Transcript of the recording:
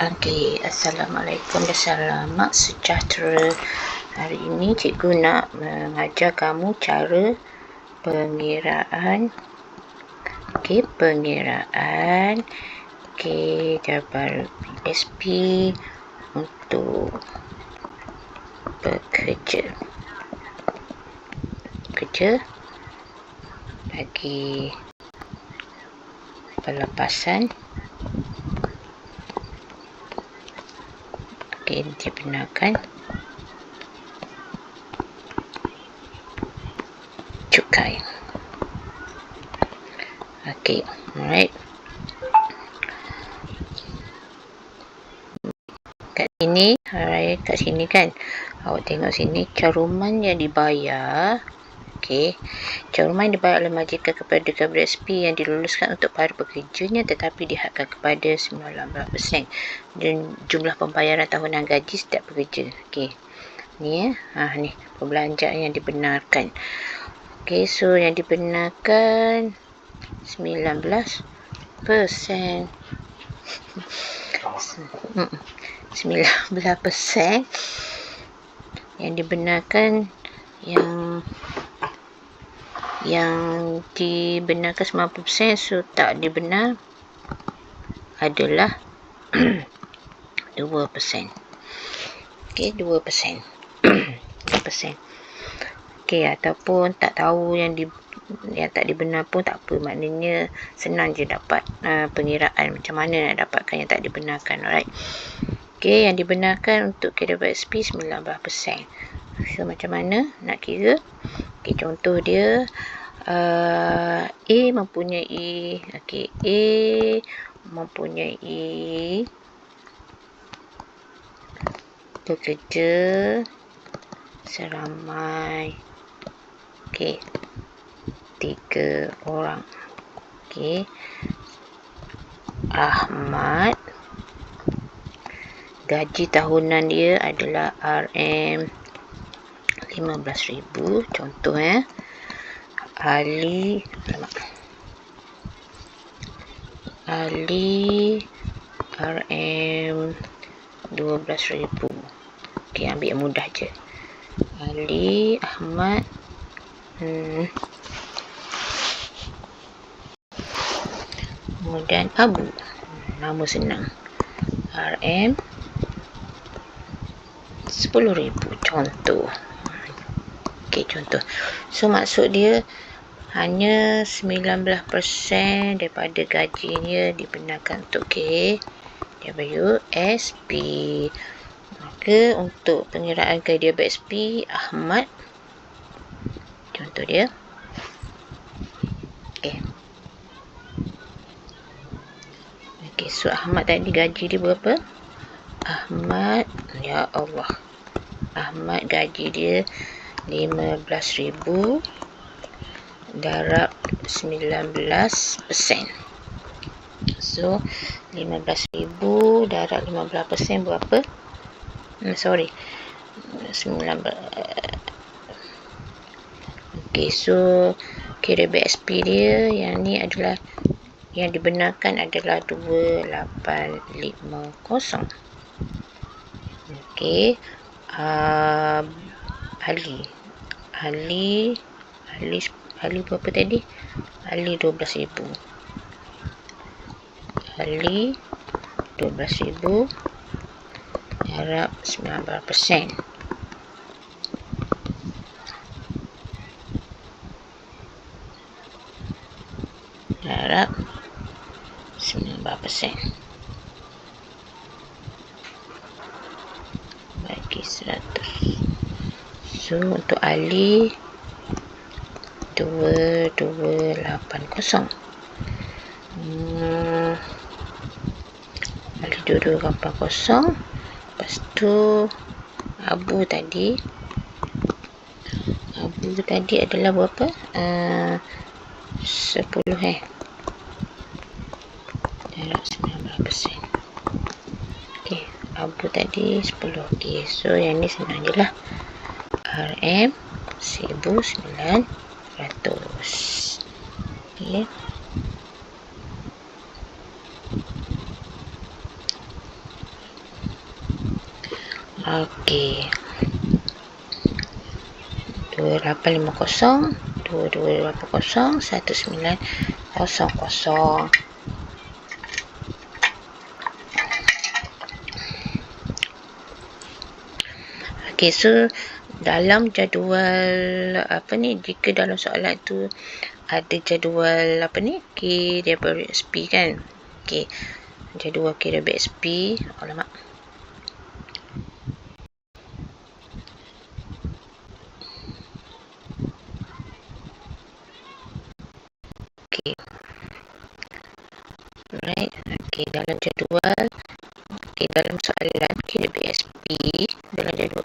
Okey, Assalamualaikum. Dan selamat sejahtera. Hari ini cikgu nak mengajar kamu cara pengiraan. Okey, pengiraan. Okey, jabar PSP untuk bekerja. Kerja bagi pelepasan okey dibenarkan cukai okey alright. Kat sini alright kat sini kan. Awak tengok sini caruman yang dibayar Okey. Caruman dibayar oleh majikan kepada KBSP yang diluluskan untuk para pekerjanya tetapi dihadkan kepada 19% dan jumlah pembayaran tahunan gaji setiap pekerja. Okey. Ni ya. Ha ni perbelanjaan yang dibenarkan. Okey, so yang dibenarkan 19%. 19% yang dibenarkan yang yang dibenarkan 90% so tak dibenar adalah 2%. Okey, 2%. 2%. Okey, ataupun tak tahu yang di yang tak dibenar pun tak apa. Maknanya senang je dapat uh, pengiraan macam mana nak dapatkan yang tak dibenarkan. Alright. Okey, yang dibenarkan untuk KWSP 19%. So, macam mana nak kira? Okey, contoh dia uh, A mempunyai okey, A mempunyai pekerja seramai okey tiga orang. Okey Ahmad gaji tahunan dia adalah RM 15,000 contoh eh. Ali Ali RM 12,000 ok ambil yang mudah je. Ali Ahmad hmm. kemudian Abu nama senang. RM 10,000 contoh Okey contoh. So maksud dia hanya 19% daripada gajinya dibenarkan untuk K WSP. Maka untuk pengiraan ke WSP Ahmad contoh dia. Okey. Okey, so Ahmad tadi gaji dia berapa? Ahmad, ya Allah. Ahmad gaji dia 15,000 darab 19%. So 15,000 darab 15% berapa? Hmm, sorry. 19 Okay, so kira BSP dia yang ni adalah yang dibenarkan adalah 2850. Okay. Uh, Ali. Ali Ali Ali berapa tadi? Ali 12,000. Ali 12,000 Arab 19%. Arab 19%. Bagi 100 so untuk Ali 2280 hmm. Ali 2280 lepas tu Abu tadi. Abu tadi adalah berapa? Uh, 10 eh. Darab 19% ok Abu tadi 10 ok so yang ni senang je lah RM 1900 okay. Okey. 2850 2280 1900 Okey, so dalam jadual apa ni jika dalam soalan tu ada jadual apa ni K daripada SP kan. Okey. Jadual K daripada SP. Alamak. Right. Okey, dalam jadual Okey, dalam soalan K daripada SP dalam jadual